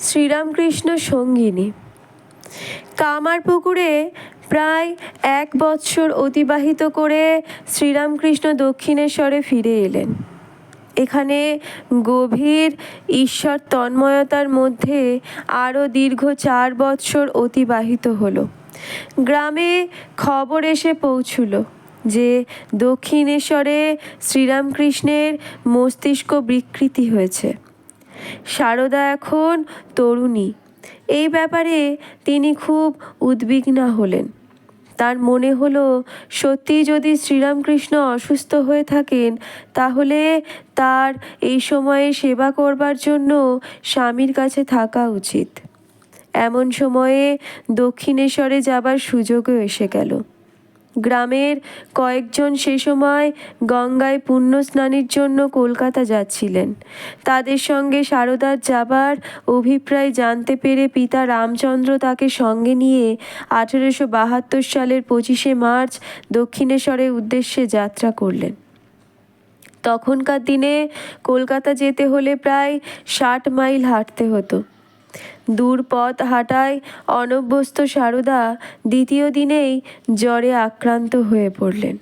শ্রীরামকৃষ্ণ সঙ্গিনী। কামারপুকুরে প্রায় এক বৎসর অতিবাহিত করে শ্রীরামকৃষ্ণ দক্ষিণেশ্বরে ফিরে এলেন। এখানে গভীর ঈশ্বর তন্ময়তার মধ্যে আরও দীর্ঘ চার বৎসর অতিবাহিত হলো। গ্রামে খবর এসে পৌঁছল যে দক্ষিণেশ্বরে শ্রীরামকৃষ্ণের মস্তিষ্ক বিকৃতি হয়েছে। সারদা এখন তরুণী। এই ব্যাপারে তিনি খুব উদ্বিগ্ন হলেন। তার মনে হলো, সত্যি যদি শ্রীরামকৃষ্ণ অসুস্থ হয়ে থাকেন, তাহলে তার এই সময়ে সেবা করবার জন্য স্বামীর কাছে থাকা উচিত। এমন সময়ে দক্ষিণেশ্বরে যাবার সুযোগও এসে গেল। গ্রামের কয়েকজন সে সময় গঙ্গায় পুণ্য স্নানের জন্য কলকাতা যাচ্ছিলেন। তাদের সঙ্গে সারদার যাবার অভিপ্রায় জানতে পেরে পিতা রামচন্দ্র তাকে সঙ্গে নিয়ে আঠেরোশো বাহাত্তর সালের পঁচিশে মার্চ দক্ষিণেশ্বরের উদ্দেশ্যে যাত্রা করলেন। তখনকার দিনে কলকাতা যেতে হলে প্রায় ষাট মাইল হাঁটতে হতো। দূর পথ হাঁটায় অনভ্যস্ত সারদা দ্বিতীয় দিনেই জ্বরে আক্রান্ত হয়ে পড়লেন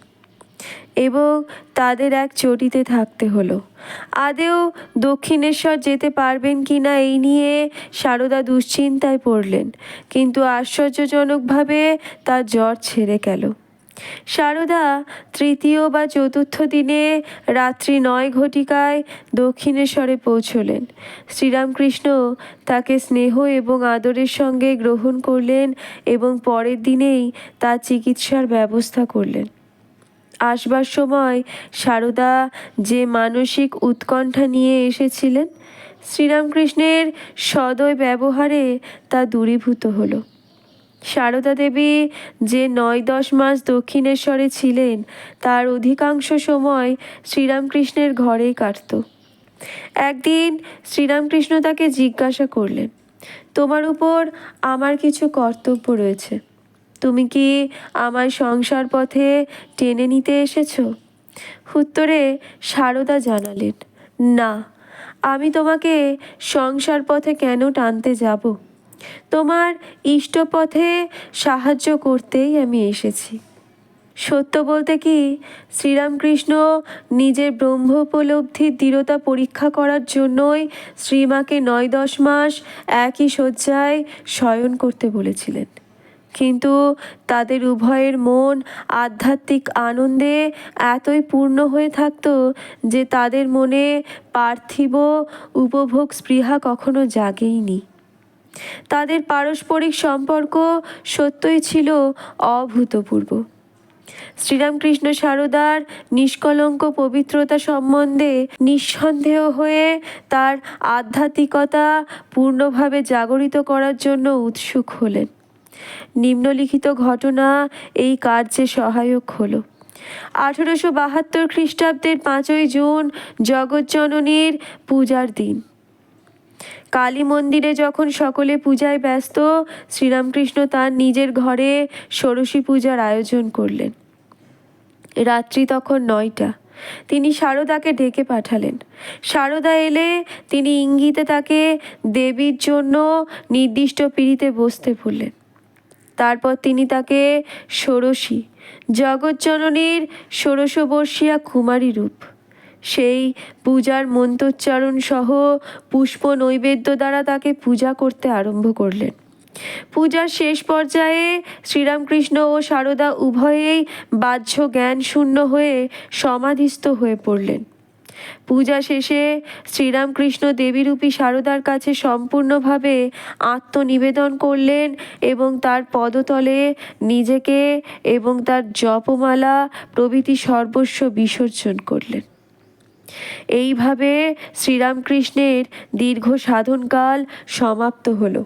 এবং তাদের এক চটিতে থাকতে হলো। আদেও দক্ষিণেশ্বর যেতে পারবেন কি না এই নিয়ে সারদা দুশ্চিন্তায় পড়লেন, কিন্তু আশ্চর্যজনকভাবে তার জ্বর ছেড়ে গেল। সারদা, তৃতীয় বা চতুর্থ দিনে রাত্রি নয় ঘটিকায় দক্ষিণেশ্বরে পৌঁছলেন। শ্রীরামকৃষ্ণ তাকে স্নেহ এবং আদরের সঙ্গে গ্রহণ করলেন এবং পরের দিনেই তার চিকিৎসার ব্যবস্থা করলেন। আসবার সময় সারদা যে মানসিক উৎকণ্ঠা নিয়ে এসেছিলেন, শ্রীরামকৃষ্ণের সদয় ব্যবহারে তা দূরীভূত হলো। সারদা দেবী যে নয় দশ মাস দক্ষিণেশ্বরে ছিলেন, তার অধিকাংশ সময় শ্রীরামকৃষ্ণের ঘরেই কাটত। একদিন শ্রীরামকৃষ্ণ তাকে জিজ্ঞাসা করলেন, তোমার উপর আমার কিছু কর্তব্য রয়েছে। তুমি কি আমার সংসার পথে টেনে নিতে এসেছ? উত্তরে সারদা জানালেন, না, আমি তোমাকে সংসার পথে কেন টানতে যাব? তোমার ইষ্টপথে সাহায্য করতেই আমি এসেছি। সত্য বলতে কি, শ্রীরামকৃষ্ণ নিজের ব্রহ্ম উপলব্ধির দৃঢ়তা পরীক্ষা করার জন্যই শ্রীমাকে নয় দশ মাস একই শয্যায় শয়ন করতে বলেছিলেন। কিন্তু তাদের উভয়ের মন আধ্যাত্মিক আনন্দে এতই পূর্ণ হয়ে থাকত যে তাদের মনে পার্থিব উপভোগ স্পৃহা কখনো জাগেইনি। তাদের পারস্পরিক সম্পর্ক সত্যই ছিল অভূতপূর্ব। শ্রীরামকৃষ্ণ সারদার নিষ্কলঙ্ক পবিত্রতা সম্বন্ধে নিঃসন্দেহ হয়ে তার আধ্যাত্মিকতা পূর্ণভাবে জাগরিত করার জন্য উৎসুক হলেন। নিম্নলিখিত ঘটনা এই কার্যে সহায়ক হলো। আঠেরোশো বাহাত্তর খ্রিস্টাব্দের পাঁচই জুন জগজ্জননীর পূজার দিন। কালী মন্দিরে যখন সকলে পূজায় ব্যস্ত, শ্রীরামকৃষ্ণ তার নিজের ঘরে ষোড়শী পূজার আয়োজন করলেন। রাত্রি তখন নয়টা। তিনি সারদাকে ডেকে পাঠালেন। সারদা এলে তিনি ইঙ্গিতে তাকে দেবীর জন্য নির্দিষ্ট পিড়িতে বসতে বললেন। তারপর তিনি তাকে ষোড়শী, জগজ্জননীর ষোড়শবর্ষীয়া কুমারী রূপ সেই পূজার মন্ত্রোচ্চারণ সহ পুষ্প নৈবেদ্য দ্বারা তাকে পূজা করতে আরম্ভ করলেন। পূজার শেষ পর্যায়ে শ্রীরামকৃষ্ণ ও সারদা উভয়েই বাহ্য জ্ঞান শূন্য হয়ে সমাধিস্থ হয়ে পড়লেন। পূজা শেষে শ্রীরামকৃষ্ণ দেবীরূপী সারদার কাছে সম্পূর্ণভাবে আত্মনিবেদন করলেন এবং তার পদতলে নিজেকে এবং তার জপমালা প্রভৃতি সর্বস্ব বিসর্জন করলেন। এইভাবে শ্রীরামকৃষ্ণের দীর্ঘ সাধনকাল সমাপ্ত হলো।